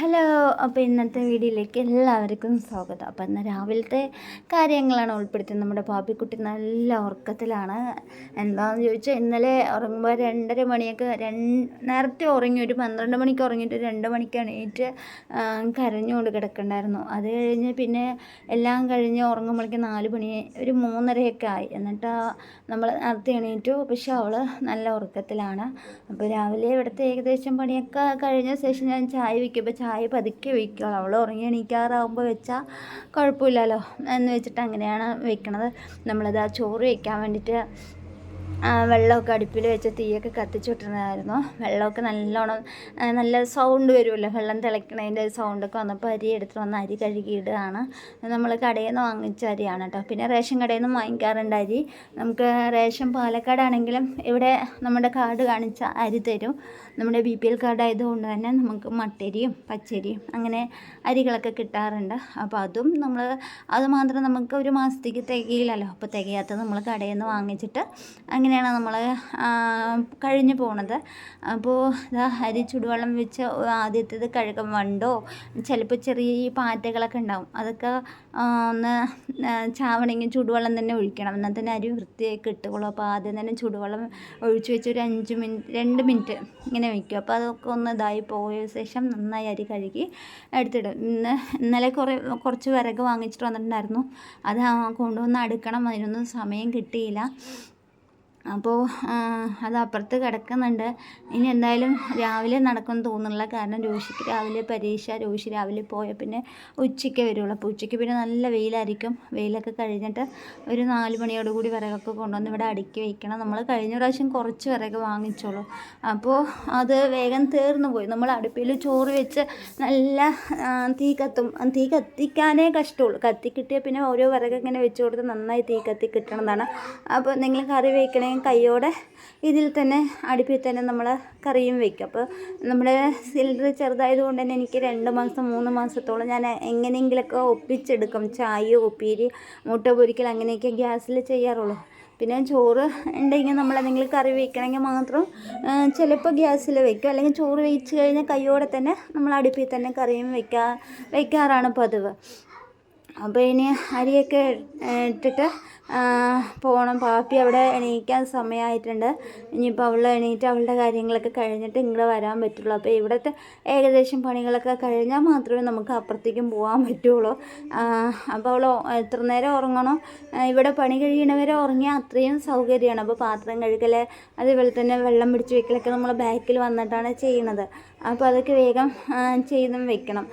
Hello അപ്പോൾ ഇന്നത്തെ വീഡിയോയിലേക്ക് എല്ലാവർക്കും സ്വാഗതം. അപ്പോൾ ഇന്ന് രാവിലത്തെ കാര്യങ്ങളാണ് ഉൾപ്പെടുത്തിയത്. നമ്മുടെ പാപ്പിക്കുട്ടി നല്ല ഉറക്കത്തിലാണ്. എന്താണെന്ന് ചോദിച്ചാൽ ഇന്നലെ ഉറങ്ങുമ്പോൾ രണ്ടര മണിയൊക്കെ രണ്ട് നേരത്തെ ഉറങ്ങി ഒരു പന്ത്രണ്ട് മണിക്ക് ഉറങ്ങിയിട്ട് രണ്ട് മണിക്കാണ് എണീറ്റ് കരഞ്ഞുകൊണ്ട് കിടക്കണ്ടായിരുന്നു. അത് കഴിഞ്ഞ് പിന്നെ എല്ലാം കഴിഞ്ഞ് ഉറങ്ങുമ്പോഴേക്ക് നാല് മണി ഒരു മൂന്നരയൊക്കെ ആയി. എന്നിട്ട് നമ്മൾ നേരത്തെ എണീറ്റു. പക്ഷെ അവൾ നല്ല ഉറക്കത്തിലാണ്. അപ്പോൾ രാവിലെ ഇവിടുത്തെ ഏകദേശം പണിയൊക്കെ കഴിഞ്ഞ ശേഷം ഞാൻ ചായ ചായ പതുക്കെ വയ്ക്കുള്ളൂ അവൾ ഉറങ്ങി എണീക്കാറാകുമ്പോൾ വെച്ചാൽ കുഴപ്പമില്ലല്ലോ എന്ന് വെച്ചിട്ട് അങ്ങനെയാണ് വെക്കണത്. നമ്മളത് ആ ചോറ് വയ്ക്കാൻ വേണ്ടിയിട്ട് വെള്ളമൊക്കെ അടുപ്പിൽ വെച്ച് തീയൊക്കെ കത്തിച്ചുവിട്ടിരുന്നതായിരുന്നു വെള്ളമൊക്കെ നല്ലോണം നല്ല സൗണ്ട് വരുമല്ലോ? വെള്ളം തിളയ്ക്കണതിന്റെ സൗണ്ടൊക്കെ വന്നപ്പോൾ അരി എടുത്തിട്ട് വന്ന് അരി കഴുകിയിടുകയാണ്. നമ്മൾ കടയിൽ നിന്ന് വാങ്ങിച്ച അരിയാണ് കേട്ടോ. പിന്നെ റേഷൻ കടയിൽ നിന്ന് വാങ്ങിക്കാറുണ്ട് അരി. നമുക്ക് റേഷൻ പാലക്കാടാണെങ്കിലും ഇവിടെ നമ്മുടെ കാർഡ് കാണിച്ച അരി തരും. നമ്മുടെ ബി പി എൽ കാർഡ് ആയതുകൊണ്ട് തന്നെ നമുക്ക് മട്ടരിയും പച്ചരിയും അങ്ങനെ അരികളൊക്കെ കിട്ടാറുണ്ട്. അപ്പോൾ അതും നമ്മൾ അത് മാത്രം നമുക്ക് ഒരു മാസത്തേക്ക് തികയില്ലല്ലോ. അപ്പോൾ തികയാത്തത് നമ്മൾ കടയിൽ നിന്ന് വാങ്ങിച്ചിട്ട് അങ്ങനെയാണ് നമ്മൾ കഴിഞ്ഞു പോണത്. അപ്പോൾ ഇതാ അരി ചുടുവെള്ളം വെച്ച് ആദ്യത്തേത് കഴുകം വണ്ടോ? ചിലപ്പോൾ ചെറിയ ഈ പാറ്റകളൊക്കെ ഉണ്ടാവും. അതൊക്കെ ഒന്ന് ചാവണമെങ്കിൽ ചുടുവെള്ളം തന്നെ ഒഴിക്കണം. എന്നാൽ തന്നെ അരി വൃത്തിയായി കിട്ടുകയുള്ളൂ. അപ്പോൾ ആദ്യം തന്നെ ചുടുവെള്ളം ഒഴിച്ച് വെച്ച് ഒരു അഞ്ച് മിനിറ്റ് രണ്ട് മിനിറ്റ് ഇങ്ങനെ വയ്ക്കും അപ്പോൾ അതൊക്കെ ഒന്ന് ഇതായി പോയ ശേഷം നന്നായി അരി കഴുകി എടുത്തിടും. ഇന്ന് ഇന്നലെ കുറേ കുറച്ച് വിറക് വാങ്ങിച്ചിട്ട് വന്നിട്ടുണ്ടായിരുന്നു. അത് കൊണ്ടുവന്ന് അടുക്കണം. അതിനൊന്നും സമയം കിട്ടിയില്ല. അപ്പോൾ അത് അപ്പുറത്ത് കിടക്കുന്നുണ്ട്. ഇനി എന്തായാലും രാവിലെ നടക്കുമെന്ന് തോന്നുന്നില്ല. കാരണം രോഷിക്ക് രാവിലെ പരീക്ഷ രോഷി രാവിലെ പോയ പിന്നെ ഉച്ചയ്ക്ക് വരുള്ളൂ. അപ്പോൾ ഉച്ചയ്ക്ക് പിന്നെ നല്ല വെയിലായിരിക്കും. വെയിലൊക്കെ കഴിഞ്ഞിട്ട് ഒരു നാല് മണിയോട് കൂടി വിറകൊക്കെ കൊണ്ടുവന്ന് ഇവിടെ അടുക്കി വയ്ക്കണം നമ്മൾ കഴിഞ്ഞ പ്രാവശ്യം കുറച്ച് വിറക് വാങ്ങിച്ചോളൂ. അപ്പോൾ അത് വേഗം തീർന്നു പോയി. നമ്മൾ അടുപ്പിൽ ചോറ് വെച്ച് നല്ല തീ കത്തും. തീ കത്തിക്കാനേ കഷ്ടമുള്ളൂ. കത്തി കിട്ടിയാൽ പിന്നെ ഓരോ വിറക് ഇങ്ങനെ വെച്ച് കൊടുത്ത് നന്നായി തീ കത്തി കിട്ടണമെന്നാണ് അപ്പോൾ നിങ്ങൾ കറി വയ്ക്കണമെങ്കിൽ കൈയോടെ ഇതിൽ തന്നെ അടുപ്പിൽ തന്നെ നമ്മൾ കറിയും വെക്കും. അപ്പോൾ നമ്മുടെ സിലിണ്ടർ ചെറുതായതുകൊണ്ട് തന്നെ എനിക്ക് രണ്ട് മാസം മൂന്ന് മാസത്തോളം ഞാൻ എങ്ങനെയെങ്കിലുമൊക്കെ ഒപ്പിച്ചെടുക്കും. ചായ ഒപ്പീരി മുട്ട പൊരിക്കൽ അങ്ങനെയൊക്കെ ഗ്യാസിൽ ചെയ്യാറുള്ളൂ. പിന്നെ ചോറ് ഉണ്ടെങ്കിൽ നമ്മൾ എന്തെങ്കിലും കറി വയ്ക്കണമെങ്കിൽ മാത്രം ചിലപ്പോൾ ഗ്യാസിൽ വയ്ക്കും അല്ലെങ്കിൽ ചോറ് വെച്ച് കഴിഞ്ഞാൽ കൈയോടെ തന്നെ നമ്മൾ അടുപ്പിൽ തന്നെ കറിയും വയ്ക്കാ വയ്ക്കാറാണ് പതിവ്. അപ്പോൾ ഇനി അരിയൊക്കെ ഇട്ടിട്ട് പോകണം പാപ്പി അവിടെ എണീക്കാൻ സമയമായിട്ടുണ്ട്. ഇനിയിപ്പോൾ അവൾ എണീറ്റ് അവളുടെ കാര്യങ്ങളൊക്കെ കഴിഞ്ഞിട്ട് ഇങ്ങോട്ട് വരാൻ പറ്റുള്ളൂ. അപ്പോൾ ഇവിടുത്തെ ഏകദേശം പണികളൊക്കെ കഴിഞ്ഞാൽ മാത്രമേ നമുക്ക് അപ്പുറത്തേക്കും പോകാൻ പറ്റുള്ളൂ. അപ്പോൾ അവൾ എത്ര നേരം ഉറങ്ങണോ? ഇവിടെ പണി കഴിയണവരെ ഉറങ്ങിയാൽ അത്രയും സൗകര്യമാണ്. അപ്പോൾ പാത്രം കഴുകൽ അതേപോലെ തന്നെ വെള്ളം പിടിച്ച് വെക്കലൊക്കെ നമ്മൾ ബാക്കിൽ വന്നിട്ടാണ് ചെയ്യണത് അപ്പോൾ അതൊക്കെ വേഗം ചെയ്തും വെക്കണം.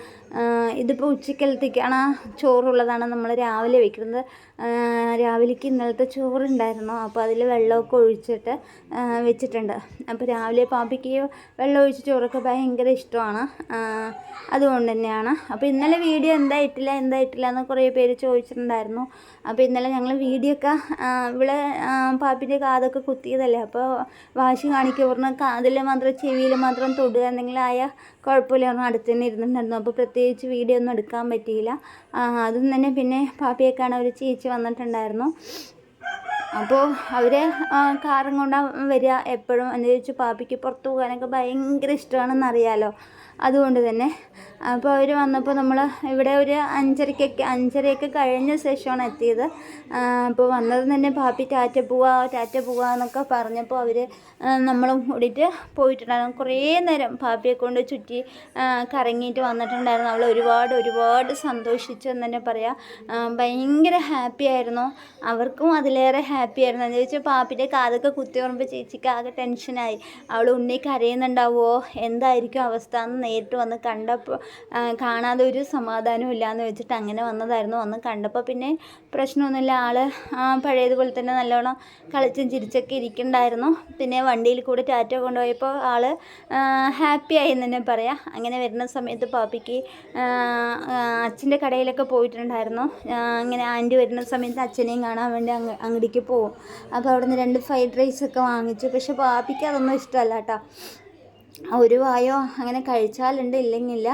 ഇതിപ്പോൾ ഉച്ചക്കലത്തേക്കാണ് ചോറുള്ളതാണ് നമ്മൾ രാവിലെ വെക്കുന്നത്. രാവിലേക്ക് ഇന്നലത്തെ ചോറുണ്ടായിരുന്നു. അപ്പോൾ അതിൽ വെള്ളമൊക്കെ ഒഴിച്ചിട്ട് വെച്ചിട്ടുണ്ട്. അപ്പോൾ രാവിലെ പാപ്പിക്ക് വെള്ളം ഒഴിച്ച് ചോറൊക്കെ ഭയങ്കര ഇഷ്ടമാണ്. അതുകൊണ്ട് തന്നെയാണ്. അപ്പോൾ ഇന്നലെ വീഡിയോ എന്തായിട്ടില്ല എന്തായിട്ടില്ല എന്ന് കുറേ പേര് ചോദിച്ചിട്ടുണ്ടായിരുന്നു. അപ്പോൾ ഇന്നലെ ഞങ്ങൾ വീഡിയോ ഒക്കെ ഇവിടെ പാപ്പിന്റെ കാതൊക്കെ കുത്തിയതല്ലേ? അപ്പോൾ വാശി കാണിക്കുക പറഞ്ഞ കാതിൽ മാത്രം ചെവിയിൽ മാത്രം തൊടുക എന്തെങ്കിലും ആയ കുഴപ്പമില്ല പറഞ്ഞാൽ അടുത്ത് തന്നെ ഇരുന്നിട്ടുണ്ടായിരുന്നു. അപ്പോൾ പ്രത്യേകിച്ച് വീഡിയോ ഒന്നും എടുക്കാൻ പറ്റിയില്ല. അതും തന്നെ പിന്നെ പാപ്പിയൊക്കെയാണ് അവർ ചേച്ചി വന്നിട്ടുണ്ടായിരുന്നു. അപ്പോൾ അവർ കാറും കൊണ്ടാണ് വരിക എപ്പോഴും. എന്ന് ചോദിച്ചു പാപ്പിക്ക് പുറത്ത് പോകാനൊക്കെ ഭയങ്കര ഇഷ്ടമാണെന്ന് അറിയാലോ അതുകൊണ്ട് തന്നെ. അപ്പോൾ അവർ വന്നപ്പോൾ നമ്മൾ ഇവിടെ ഒരു അഞ്ചരയ്ക്കൊക്കെ അഞ്ചരയൊക്കെ കഴിഞ്ഞ ശേഷമാണ് എത്തിയത്. അപ്പോൾ വന്നത് തന്നെ പാപ്പി ടാറ്റ പോവാ ടാറ്റ പോവാ എന്നൊക്കെ പറഞ്ഞപ്പോൾ അവർ നമ്മളും കൂടിയിട്ട് പോയിട്ടുണ്ടായിരുന്നു. കുറേ നേരം പാപ്പിയെ കൊണ്ട് ചുറ്റി കറങ്ങിയിട്ട് വന്നിട്ടുണ്ടായിരുന്നു. അവൾ ഒരുപാട് ഒരുപാട് സന്തോഷിച്ചു എന്ന് തന്നെ പറയാം. ഭയങ്കര ഹാപ്പി ആയിരുന്നു. അവർക്കും അതിലേറെ ഹാപ്പി ആയിരുന്നു. എന്ന് ചോദിച്ചാൽ പാപ്പിന്റെ കാതൊക്കെ കുത്തി പറയുമ്പോൾ ചേച്ചിക്ക് ആകെ ടെൻഷനായി അവൾ ഉണ്ണി കരയുന്നുണ്ടാവുമോ എന്തായിരിക്കും അവസ്ഥ? എന്ന് നേരിട്ട് വന്ന് കണ്ടപ്പോൾ കാണാതെ ഒരു സമാധാനവും ഇല്ലയെന്ന് വെച്ചിട്ട് അങ്ങനെ വന്നതായിരുന്നു. വന്ന് കണ്ടപ്പോൾ പിന്നെ പ്രശ്നമൊന്നുമില്ല. ആൾ പഴയതുപോലെ തന്നെ നല്ലോണം കളിച്ചും ചിരിച്ചൊക്കെ ഇരിക്കണ്ടായിരുന്നു. പിന്നെ വണ്ടിയിൽ കൂടെ ടാറ്റ കൊണ്ടുപോയപ്പോൾ ആൾ ഹാപ്പി ആയി എന്ന് തന്നെ പറയാം. അങ്ങനെ വരുന്ന സമയത്ത് പാപ്പിക്ക് അച്ഛന്റെ കടയിലൊക്കെ പോയിട്ടുണ്ടായിരുന്നു. അങ്ങനെ ആന്റി വരുന്ന സമയത്ത് അച്ഛനെയും കാണാൻ വേണ്ടി അങ്ങ് അങ്ങടിക്ക് പോകും അപ്പോൾ അവിടെ നിന്ന് രണ്ട് ഫ്രൈഡ് റൈസ് ഒക്കെ വാങ്ങിച്ചു. പക്ഷെ പാപ്പിക്ക് അതൊന്നും ഇഷ്ടമല്ല കേട്ടോ. ഒരു വായോ അങ്ങനെ കഴിച്ചാലുണ്ട് ഇല്ലെങ്കില്ല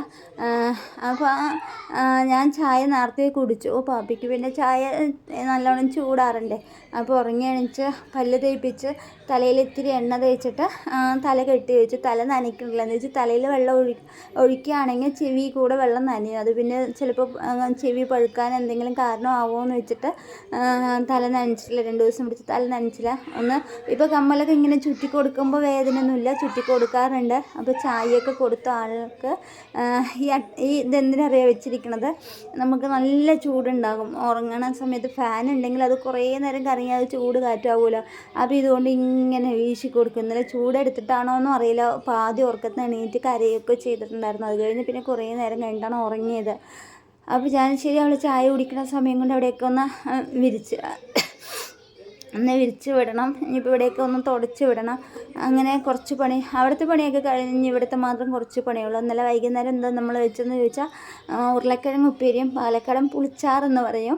അപ്പോൾ ഞാൻ ചായ നേരത്തെ കുടിച്ചു. ഓ പാപ്പിക്ക് പിന്നെ ചായ നല്ലോണം ചൂടാറുണ്ട്. അപ്പോൾ ഉറങ്ങി എണീച്ച് പല്ല് തേപ്പിച്ച് തലയിൽ ഇത്തിരി എണ്ണ തേച്ചിട്ട് തല കെട്ടി വെച്ചു. തല നനയ്ക്കണില്ല. എന്ന് വെച്ചാൽ തലയിൽ വെള്ളം ഒഴി ഒഴിക്കുകയാണെങ്കിൽ ചെവി കൂടെ വെള്ളം നനയും. അത് പിന്നെ ചിലപ്പോൾ ചെവി പഴുക്കാൻ എന്തെങ്കിലും കാരണമാവുമോ എന്ന് വെച്ചിട്ട് തല നനച്ചിട്ടില്ല. രണ്ട് ദിവസം പിടിച്ച് തല നനച്ചില്ല. ഒന്ന് ഇപ്പോൾ കമ്മലൊക്കെ ഇങ്ങനെ ചുറ്റി കൊടുക്കുമ്പോൾ വേദനയൊന്നുമില്ല. ചുറ്റി കൊടുക്കാറുണ്ട്. അപ്പോൾ ചായയൊക്കെ കൊടുത്ത ആൾക്ക് ഈ ഈ ഇതെന്തിനറിയാം വെച്ചിരിക്കണത് നമുക്ക് നല്ല ചൂടുണ്ടാകും. ഉറങ്ങണ സമയത്ത് ഫാൻ ഉണ്ടെങ്കിൽ അത് കുറേ നേരം കറങ്ങി അത് ചൂട് കാറ്റാവുമല്ലോ അപ്പോൾ ഇതുകൊണ്ട് ഇങ്ങനെ വീശി കൊടുക്കും. ഇന്നലെ ചൂടെടുത്തിട്ടാണോ എന്നും അറിയില്ല. പാതി ഉറക്കത്തിന് എണീറ്റ് കരയൊക്കെ ചെയ്തിട്ടുണ്ടായിരുന്നു. അത് കഴിഞ്ഞ് പിന്നെ കുറേ നേരം കഴിഞ്ഞിട്ടാണ് ഉറങ്ങിയത്. അപ്പോൾ ഞാൻ ശരി അവൾ ചായ കുടിക്കുന്ന സമയം കൊണ്ട് അവിടെയൊക്കെ ഒന്ന് വിരിച്ച് ഒന്ന് വിരിച്ച് വിടണം. ഇനിയിപ്പോൾ ഇവിടെയൊക്കെ ഒന്ന് തുടച്ച് വിടണം. അങ്ങനെ കുറച്ച് പണി അവിടുത്തെ പണിയൊക്കെ കഴിഞ്ഞ് ഇവിടുത്തെ മാത്രം കുറച്ച് പണിയുള്ളൂ. ഇന്നലെ വൈകുന്നേരം എന്താ നമ്മൾ വെച്ചെന്ന് ചോദിച്ചാൽ ഉരുളക്കിഴങ്ങ് ഉപ്പേരിയും പാലക്കാടൻ പുളിച്ചാറെന്ന് പറയും.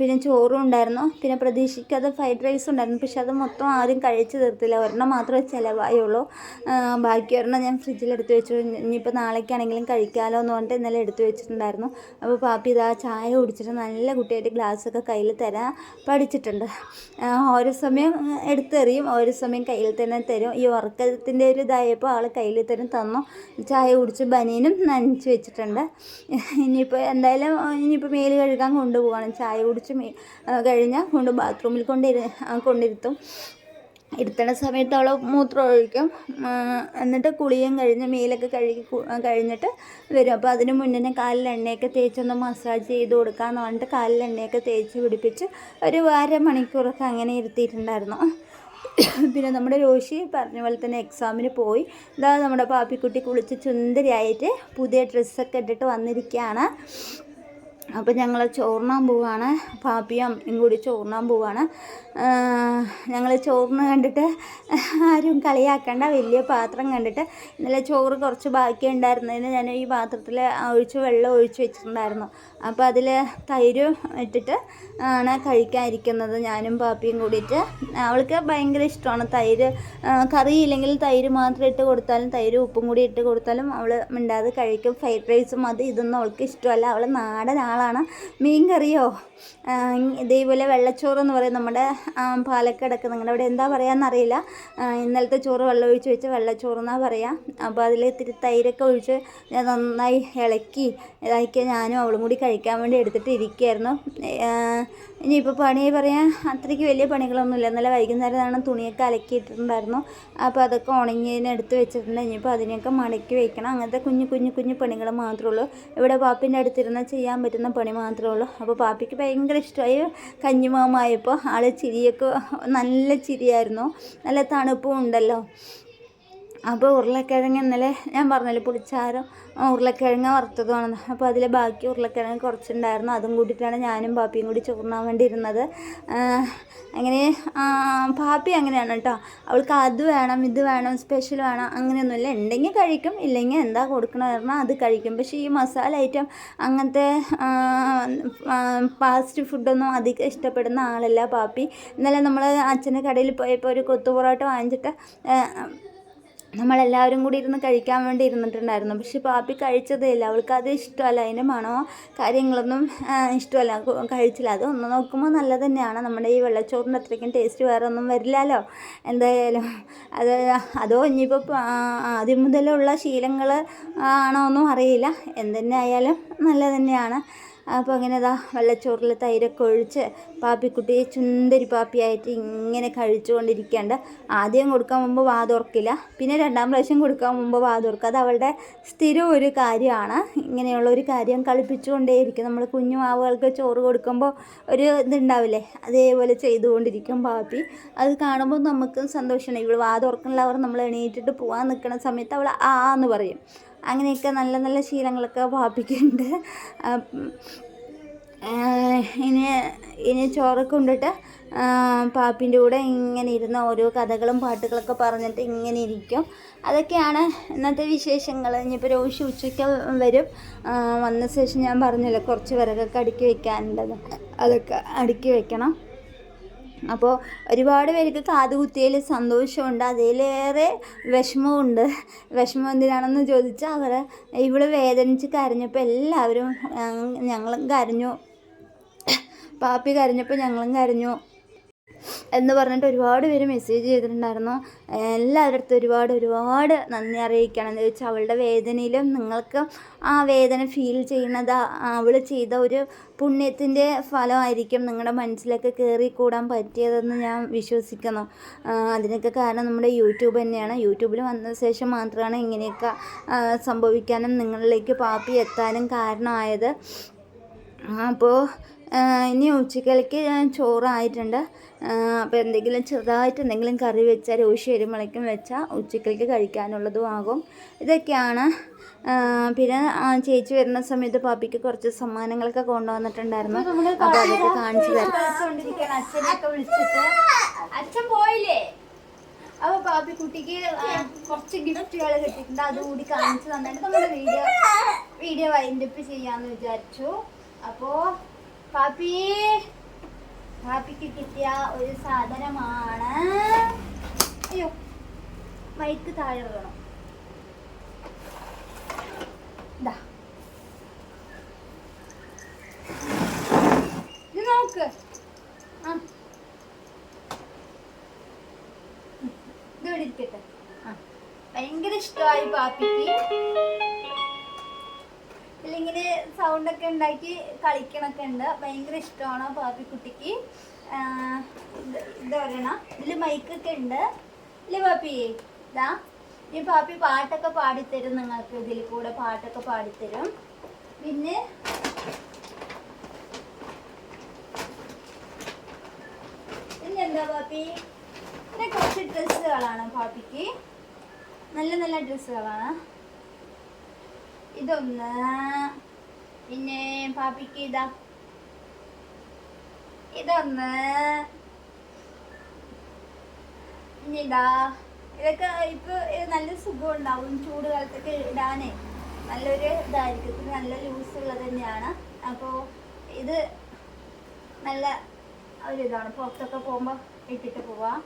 പിന്നെ ചോറും ഉണ്ടായിരുന്നു. പിന്നെ പ്രതീക്ഷിക്കാതെ ഫ്രൈഡ് റൈസ് ഉണ്ടായിരുന്നു. പക്ഷെ അത് മൊത്തം ആരും കഴിച്ച് തീർത്തില്ല. ഒരെണ്ണം മാത്രമേ ചിലവായുള്ളൂ. ബാക്കി ഒരെണ്ണം ഞാൻ ഫ്രിഡ്ജിലെടുത്ത് വെച്ചു. ഇനിയിപ്പോൾ നാളേക്കാണെങ്കിലും കഴിക്കാമല്ലോ എന്ന് പറഞ്ഞിട്ട് ഇന്നലെ എടുത്ത് വെച്ചിട്ടുണ്ടായിരുന്നു. അപ്പോൾ പാപ്പി ഇതാ ചായ കുടിച്ചിട്ട് നല്ല കുട്ടിയായിട്ട് ഗ്ലാസ്സൊക്കെ കയ്യിൽ തരാൻ പഠിച്ചിട്ടുണ്ട്. ഓരോ സമയം എടുത്തെറിയും ഓരോ സമയം കയ്യിൽ തന്നെ തരും. ഈ ഉറക്കത്തിന്റെ ഒരു ഇതായപ്പോൾ ആൾ കയ്യിൽ തന്നെ തന്നു. ചായ കുടിച്ച് ബനീനും നനച്ച് വെച്ചിട്ടുണ്ട്. ഇനിയിപ്പോൾ എന്തായാലും ഇനിയിപ്പോൾ മേൽ കഴുകാൻ കൊണ്ടുപോകണം. ചായ കുടിച്ച് കഴിഞ്ഞാൽ കൊണ്ട് ബാത്റൂമിൽ കൊണ്ടിരു കൊണ്ടിരുത്തും. ഇരുത്തണ സമയത്ത് അവൾ മൂത്രം ഒഴിക്കും എന്നിട്ട് കുളിയും കഴിഞ്ഞ് മേലൊക്കെ കഴുകി കഴിഞ്ഞിട്ട് വരും. അപ്പോൾ അതിന് മുന്നേ കാലിൽ എണ്ണയൊക്കെ തേച്ചൊന്ന് മസാജ് ചെയ്ത് കൊടുക്കാമെന്ന് പറഞ്ഞിട്ട് കാലിൽ എണ്ണയൊക്കെ തേച്ച് പിടിപ്പിച്ച് ഒരു അരമണിക്കൂറൊക്കെ അങ്ങനെ ഇരുത്തിയിട്ടുണ്ടായിരുന്നു. പിന്നെ നമ്മുടെ രോഷി പറഞ്ഞ പോലെ തന്നെ എക്സാമിന് പോയി. ഇതാ നമ്മുടെ പാപ്പിക്കുട്ടി കുളിച്ച് ചുന്ദരിയായിട്ട് പുതിയ ഡ്രസ്സൊക്കെ ഇട്ടിട്ട് വന്നിരിക്കുകയാണ്. അപ്പോൾ ഞങ്ങൾ ചോറിനാൻ പോവാണ്. പാപ്പിയും കൂടി ചോറിനാൻ പോവാണ്. ഞങ്ങൾ ചോറിന് കണ്ടിട്ട് ആരും കളിയാക്കേണ്ട. വലിയ പാത്രം കണ്ടിട്ട് ഇന്നലെ ചോറ് കുറച്ച് ബാക്കി ഉണ്ടായിരുന്നതിന് ഞാൻ ഈ പാത്രത്തിൽ ഒഴിച്ച് വെള്ളം ഒഴിച്ച് വെച്ചിട്ടുണ്ടായിരുന്നു. അപ്പോൾ അതിൽ തൈര് ഇട്ടിട്ട് ആണ് കഴിക്കാനിരിക്കുന്നത് ഞാനും പാപ്പിയും കൂടിയിട്ട്. അവൾക്ക് ഭയങ്കര ഇഷ്ടമാണ് തൈര്. കറി ഇല്ലെങ്കിൽ തൈര് മാത്രം ഇട്ട് കൊടുത്താലും തൈര് ഉപ്പും കൂടി ഇട്ട് കൊടുത്താലും അവൾ മിണ്ടാതെ കഴിക്കും. ഫ്രൈഡ് റൈസും അത് ഇതൊന്നും അവൾക്ക് ഇഷ്ടമല്ല. അവൾ നാടൻ ആളാണ്. മീൻ കറിയോ ഇതേപോലെ വെള്ളച്ചോറ് എന്ന് പറയും നമ്മുടെ പാലക്കടക്ക്. നിങ്ങളുടെ അവിടെ എന്താ പറയാന്നറിയില്ല അറിയില്ല. ഇന്നലത്തെ ചോറ് വെള്ളം ഒഴിച്ച് വെച്ച് വെള്ളച്ചോറ് എന്നാണ് പറയുക അപ്പോൾ അതിൽ ഇത്തിരി തൈരൊക്കെ ഒഴിച്ച് ഞാൻ നന്നായി ഇളക്കി ഇതാക്കി ഞാനും അവളും കൂടി കഴിക്കാൻ വേണ്ടി എടുത്തിട്ട് ഇരിക്കുകയായിരുന്നു. ഇനിയിപ്പോൾ പണി പറയാൻ അത്രയ്ക്ക് വലിയ പണികളൊന്നുമില്ല. ഇന്നലെ വൈകുന്നേരമാണ് തുണിയൊക്കെ അലക്കിയിട്ടുണ്ടായിരുന്നു. അപ്പോൾ അതൊക്കെ ഉണങ്ങിയതിന് എടുത്ത് വെച്ചിട്ടുണ്ട്. ഇനിയിപ്പോൾ അതിനെയൊക്കെ മടക്കി വയ്ക്കണം അങ്ങനത്തെ കുഞ്ഞു കുഞ്ഞു കുഞ്ഞു പണികൾ മാത്രമേ ഉള്ളൂ. ഇവിടെ പാപ്പിന്റെ അടുത്തിരുന്ന് ചെയ്യാൻ പറ്റുന്ന പണി മാത്രമേ ഉള്ളൂ. അപ്പോൾ പാപ്പിക്ക് ഭയങ്കര ഇഷ്ടമായി കഞ്ഞിമാമായപ്പോൾ ആൾ ചിരിയൊക്കെ നല്ല ചിരിയായിരുന്നു. നല്ല തണുപ്പും ഉണ്ടല്ലോ. അപ്പോൾ ഉരുളക്കിഴങ്ങ് ഇന്നലെ ഞാൻ പറഞ്ഞല്ലോ പുളിച്ചാരം ഉരുളക്കിഴങ്ങ് വേണം അപ്പോൾ അതിലെ ബാക്കി ഉരുളക്കിഴങ്ങ് കുറച്ചുണ്ടായിരുന്നു. അതും കൂട്ടിയിട്ടാണ് ഞാനും പാപ്പിയും കൂടി ചോറിനാൻ വേണ്ടി ഇരുന്നത്. അങ്ങനെ പാപ്പി അങ്ങനെയാണ് കേട്ടോ. അവൾക്ക് അത് വേണം ഇത് വേണം സ്പെഷ്യൽ വേണം അങ്ങനെയൊന്നുമില്ല. ഉണ്ടെങ്കിൽ കഴിക്കും ഇല്ലെങ്കിൽ എന്താ കൊടുക്കണമെന്ന് പറഞ്ഞാൽ അത് കഴിക്കും. പക്ഷേ ഈ മസാല ഐറ്റം അങ്ങനത്തെ ഫാസ്റ്റ് ഫുഡൊന്നും അധികം ഇഷ്ടപ്പെടുന്ന ആളല്ല പാപ്പി. ഇന്നലെ നമ്മൾ അച്ഛന്റെ കടയിൽ പോയപ്പോൾ ഒരു കൊത്തു പൊറോട്ട വാങ്ങിച്ചിട്ട് നമ്മളെല്ലാവരും കൂടി ഇരുന്ന് കഴിക്കാൻ വേണ്ടി ഇരുന്നിട്ടുണ്ടായിരുന്നു. പക്ഷെ പാപ്പി കഴിച്ചതേ ഇല്ല. അവൾക്ക് അത് ഇഷ്ടമല്ല. അതിന്റെ മണമോ കാര്യങ്ങളൊന്നും ഇഷ്ടമല്ല. കഴിച്ചില്ല. അത് ഒന്ന് നോക്കുമ്പോൾ നല്ലത് തന്നെയാണ്. നമ്മുടെ ഈ വെള്ളച്ചോറിന്റെ അത്രയ്ക്കും ടേസ്റ്റ് വേറെ ഒന്നും വരില്ലല്ലോ എന്തായാലും. അത് അതോ ഇനിയിപ്പോൾ ആദ്യം മുതലുള്ള ശീലങ്ങൾ ആണോ ഒന്നും അറിയില്ല. എന്തുതന്നെ ആയാലും നല്ലത് തന്നെയാണ്. അപ്പോൾ അങ്ങനെ ഇതാ വെള്ളച്ചോറിൽ തൈരൊക്കെ ഒഴിച്ച് പാപ്പിക്കുട്ടി ചുന്തരി പാപ്പിയായിട്ട് ഇങ്ങനെ കഴിച്ചുകൊണ്ടിരിക്കേണ്ട ആദ്യം കൊടുക്കാൻ മുമ്പ് വാ തുറക്കില്ല പിന്നെ രണ്ടാം പ്രാവശ്യം കൊടുക്കാൻ മുമ്പ് വാ തുറക്കുക അത് അവളുടെ സ്ഥിരം ഒരു കാര്യമാണ്. ഇങ്ങനെയുള്ള ഒരു കാര്യം കളിപ്പിച്ചുകൊണ്ടേയിരിക്കും. നമ്മൾ കുഞ്ഞു മാവുകൾക്ക് ചോറ് കൊടുക്കുമ്പോൾ ഒരു ഇതുണ്ടാവില്ലേ? അതേപോലെ ചെയ്തുകൊണ്ടിരിക്കും പാപ്പി. അത് കാണുമ്പോൾ നമുക്ക് സന്തോഷമാണ്. ഇവൾ വാ തുറക്കണില്ല അവർ നമ്മൾ എണീറ്റിട്ട് പോകാൻ നിൽക്കുന്ന സമയത്ത് അവൾ ആ എന്ന് പറയും. അങ്ങനെയൊക്കെ നല്ല നല്ല ശീലങ്ങളൊക്കെ ഭാപിക്കുന്നുണ്ട് ഇനി ഇനി ചോറ് കൊണ്ടിട്ട് പാപ്പിന്റെ കൂടെ ഇങ്ങനെ ഇരുന്ന് ഓരോ കഥകളും പാട്ടുകളൊക്കെ പറഞ്ഞിട്ട് ഇങ്ങനെ ഇരിക്കും. അതൊക്കെയാണ് ഇന്നത്തെ വിശേഷങ്ങൾ ഇനിയിപ്പോൾ രോഷി ഉച്ചയ്ക്ക് വരും. വന്ന ശേഷം ഞാൻ പറഞ്ഞല്ലോ കുറച്ച് വിറകൊക്കെ അടുക്കി വയ്ക്കാനുണ്ടത് അതൊക്കെ അടുക്കി വെക്കണം. അപ്പോൾ ഒരുപാട് പേർക്ക് കാതുകുത്തിയതിൽ സന്തോഷമുണ്ട്. അതിലേറെ വിഷമമുണ്ട് വിഷമം എന്തിനാണെന്ന് ചോദിച്ചാൽ അവർ ഇവിടെ വേദനിച്ച് കരഞ്ഞപ്പോൾ എല്ലാവരും ഞങ്ങളും കരഞ്ഞു. പാപ്പി കരഞ്ഞപ്പോൾ ഞങ്ങളും കരഞ്ഞു. എന്ന് പറഞ്ഞിട്ട് ഒരുപാട് പേര് മെസ്സേജ് ചെയ്തിട്ടുണ്ടായിരുന്നു. എല്ലാവരുടെ അടുത്തും ഒരുപാട് ഒരുപാട് നന്ദി അറിയിക്കണം എന്ന് ചോദിച്ചാൽ അവളുടെ വേദനയിലും നിങ്ങൾക്ക് ആ വേദന ഫീൽ ചെയ്യുന്നത് അവൾ ചെയ്ത ഒരു പുണ്യത്തിന്റെ ഫലമായിരിക്കും നിങ്ങളുടെ മനസ്സിലേക്ക് കൂടാൻ പറ്റിയതെന്ന് ഞാൻ വിശ്വസിക്കുന്നു. അതിനൊക്കെ കാരണം നമ്മുടെ യൂട്യൂബ് തന്നെയാണ്. യൂട്യൂബിൽ വന്ന ശേഷം മാത്രമാണ് ഇങ്ങനെയൊക്കെ സംഭവിക്കാനും നിങ്ങളിലേക്ക് പാപ്പി എത്താനും കാരണമായത്. അപ്പോൾ ഇനി ഉച്ചക്കലേക്ക് ഞാൻ ചോറായിട്ടുണ്ട്. അപ്പോൾ എന്തെങ്കിലും ചെറുതായിട്ട് എന്തെങ്കിലും കറി വെച്ചാൽ രോഷി വരുമ്പോഴേക്കും വെച്ചാൽ ഉച്ചക്കലേക്ക് കഴിക്കാനുള്ളതും ആകും. ഇതൊക്കെയാണ്. പിന്നെ ചേച്ചി വരുന്ന സമയത്ത് പാപ്പിക്ക് കുറച്ച് സമ്മാനങ്ങളൊക്കെ കൊണ്ടുവന്നിട്ടുണ്ടായിരുന്നു. അപ്പോൾ അതൊക്കെ കാണിച്ചു തരാം. അച്ഛനൊക്കെ വിളിച്ചിട്ട്. അച്ഛൻ പോയില്ലേ? അപ്പോൾ പാപ്പി കുട്ടിക്ക് കുറച്ച് ഗിഫ്റ്റുകൾ കിട്ടിയിട്ടുണ്ട്. അതുകൂടി കാണിച്ചു തന്നിട്ട് നമ്മൾ വീഡിയോ വീഡിയോ വൈൻഡപ്പ് ചെയ്യാന്ന് വിചാരിച്ചു. അപ്പോൾ പാപ്പി. പാപ്പിക്ക് കിട്ടിയ ഒരു സാധനമാണ്. അയ്യോ മൈക്ക് താഴെ വേണം. ഇതാ നോക്ക്. ആ. ഇവിടെ ഇരിക്കട്ടെ. ആ. ഭയങ്കര ഇഷ്ടമായി പാപ്പിക്ക്. അല്ലെങ്കിൽ സൗണ്ടൊക്കെ ഉണ്ടാക്കി കളിക്കണൊക്കെ ഉണ്ട്. ഭയങ്കര ഇഷ്ടമാണ് പാപ്പിക്കുട്ടിക്ക് ഇത് പറയണം ഇതിൽ മൈക്കൊക്കെ ഉണ്ട്. ഇല്ല പാപ്പി? ഇതാ. ഈ പാപ്പി പാട്ടൊക്കെ പാടിത്തരും നിങ്ങൾക്ക് ഇതിൽ കൂടെ പാട്ടൊക്കെ പാടിത്തരും. പിന്നെ പിന്നെന്താ പാപ്പി? പിന്നെ കുറച്ച് ഡ്രസ്സുകളാണ് പാപ്പിക്ക്. നല്ല നല്ല ഡ്രസ്സുകളാണ് ഇതൊന്ന് പിന്നെ പാപ്പിക്ക് ഇതാ. ഇതൊന്ന് ഇതാ. ഇതൊക്കെ ഇപ്പൊ നല്ല സുഖം ഉണ്ടാവും ചൂട് കാലത്തൊക്കെ ഇടാനേ. നല്ലൊരു ഇതായിരിക്കും. നല്ല ലൂസ് ഉള്ളത് തന്നെയാണ്. അപ്പോൾ ഇത് നല്ല ഒരിതാണ്. പുറത്തൊക്കെ പോകുമ്പോൾ ഇട്ടിട്ട് പോവാം.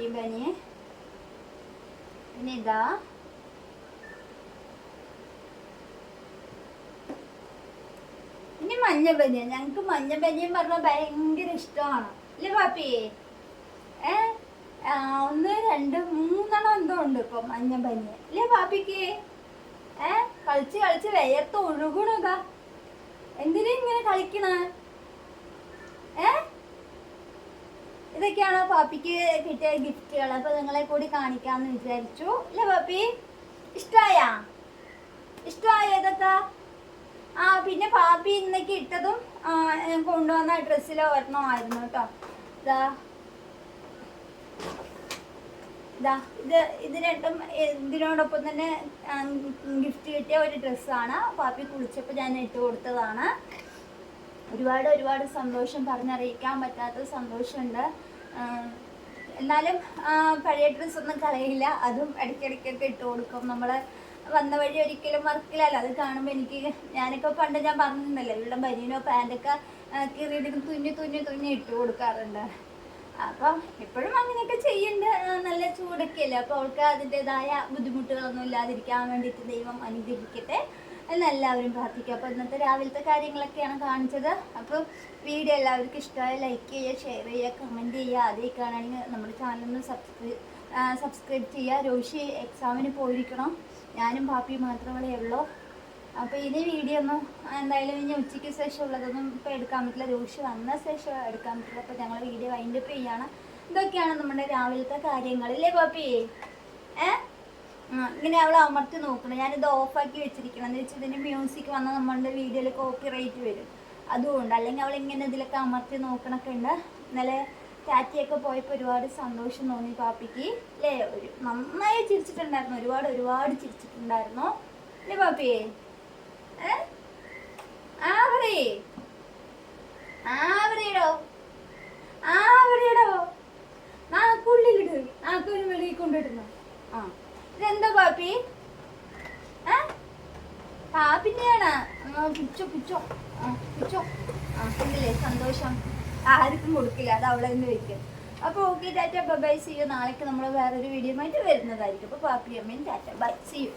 ഈ ബനിയെ പിന്നെ ഇതാ ഇനി മഞ്ഞ ബനിയ ഞങ്ങൾക്ക് മഞ്ഞ ബനിയൻ പറഞ്ഞാൽ ഭയങ്കര ഇഷ്ടമാണ്. അല്ലേ പാപ്പി? ഏ? ഒന്ന് രണ്ട് മൂന്നെണ്ണം എന്തോ ഉണ്ട് ഇപ്പൊ മഞ്ഞ ബനിയ അല്ലേ പാപ്പിക്ക്? ഏ? കളിച്ച് കളിച്ച് വെയർത്ത് ഒഴുകണതാ എന്തിനാ ഇങ്ങനെ കളിക്കണ? ഏ? ഇതൊക്കെയാണോ പാപ്പിക്ക് കിട്ടിയ ഗിഫ്റ്റുകൾ അപ്പൊ നിങ്ങളെ കൂടി കാണിക്കാന്ന് വിചാരിച്ചു. അല്ലേ പാപ്പി? ഇഷ്ടായ? ഇഷ്ടമായ ഇതൊക്കെ? ആ പിന്നെ പാപ്പി ഇന്നൊക്കെ ഇട്ടതും കൊണ്ടുവന്ന ഡ്രസ്സിൽ ഒരെണ്ണമായിരുന്നു കേട്ടോ. ഇതാ ഇതാ ഇത് ഇത് രണ്ടും ഇതിനോടൊപ്പം തന്നെ ഗിഫ്റ്റ് കിട്ടിയ ഒരു ഡ്രസ്സാണ്. പാപ്പി കുളിച്ചപ്പോൾ ഞാൻ ഇട്ട് കൊടുത്തതാണ്. ഒരുപാട് ഒരുപാട് സന്തോഷം പറഞ്ഞറിയിക്കാൻ പറ്റാത്ത സന്തോഷമുണ്ട്. എന്നാലും പഴയ ഡ്രസ്സൊന്നും കളയില്ല. അതും ഇടയ്ക്കിടയ്ക്കൊക്കെ ഇട്ട് കൊടുക്കും. നമ്മൾ വന്ന വഴി ഒരിക്കലും മറക്കില്ലല്ലോ. അത് കാണുമ്പോൾ എനിക്ക് ഞാനൊക്കെ പണ്ട് ഞാൻ പറഞ്ഞിട്ടുണ്ടല്ലോ ഇവിടെ ബനീനോ പാന്റൊക്കെ കീറിയിട്ട് തുന്നി തുന്നി തുന്നി ഇട്ട് കൊടുക്കാറുണ്ട്. അപ്പം എപ്പോഴും അങ്ങനെയൊക്കെ ചെയ്യേണ്ട. നല്ല ചൂടൊക്കെ അല്ലേ അപ്പോൾ അവൾക്ക് അതിന്റെതായ ബുദ്ധിമുട്ടുകളൊന്നും ഇല്ലാതിരിക്കാൻ വേണ്ടിയിട്ട് ദൈവം അനുഗ്രഹിക്കട്ടെ എന്നെല്ലാവരും പ്രാർത്ഥിക്കുക അപ്പോൾ ഇന്നത്തെ രാവിലത്തെ കാര്യങ്ങളൊക്കെയാണ് കാണിച്ചത്. അപ്പോൾ വീഡിയോ എല്ലാവർക്കും ഇഷ്ടമായ ലൈക്ക് ചെയ്യുക ഷെയർ ചെയ്യുക കമന്റ് ചെയ്യുക. അതേ കാണുകയാണെങ്കിൽ നമ്മുടെ ചാനലൊന്ന് സബ്സ്ക്രൈബ് സബ്സ്ക്രൈബ് ചെയ്യുക. രോഷി എക്സാമിന് പോയിരിക്കണം. ഞാനും പാപ്പിയും മാത്രമേ ഉള്ളൂ. അപ്പോൾ ഇനി വീഡിയോ ഒന്നും എന്തായാലും ഇനി ഉച്ചയ്ക്ക് ശേഷം ഉള്ളതൊന്നും ഇപ്പോൾ എടുക്കാൻ പറ്റില്ല. രോഷി വന്ന ശേഷം എടുക്കാൻ പറ്റില്ല. അപ്പോൾ ഞങ്ങൾ വീഡിയോ വൈൻഡ് അപ്പ് ചെയ്യാണ്. ഇതൊക്കെയാണ് നമ്മുടെ രാവിലത്തെ കാര്യങ്ങൾ. അല്ലേ പാപ്പി? ഏ? ഇങ്ങനെ അവൾ അമർത്തി നോക്കണം ഞാനിത് ഓഫാക്കി വെച്ചിരിക്കണം. എന്ന് വെച്ചാൽ ഇതിന്റെ മ്യൂസിക് വന്നാൽ നമ്മളുടെ വീഡിയോയിൽ കോപ്പി റേറ്റ് വരും. അതുകൊണ്ട് അല്ലെങ്കിൽ അവൾ ഇങ്ങനെ ഇതിലൊക്കെ അമർത്തി നോക്കണൊക്കെ ഉണ്ട്. ഇന്നലെ ടാറ്റയൊക്കെ പോയപ്പോൾ ഒരുപാട് സന്തോഷം തോന്നി പാപ്പിക്ക്. അല്ലേ ഒരു നന്നായി ചിരിച്ചിട്ടുണ്ടായിരുന്നു. ഒരുപാട് ഒരുപാട് ചിരിച്ചിട്ടുണ്ടായിരുന്നു. അല്ലേ പാപ്പിയെ? ആ പറയേ. അവിടെ വെക്കും. അപ്പോൾ okay tata bye see you നാളേക്ക്. നമ്മൾ വേറൊരു വീഡിയോ ആയിട്ട് വരുന്നതായിരിക്കും. അപ്പോൾ പാപ്പി അമ്മയും ടാറ്റ ബൈ സി യു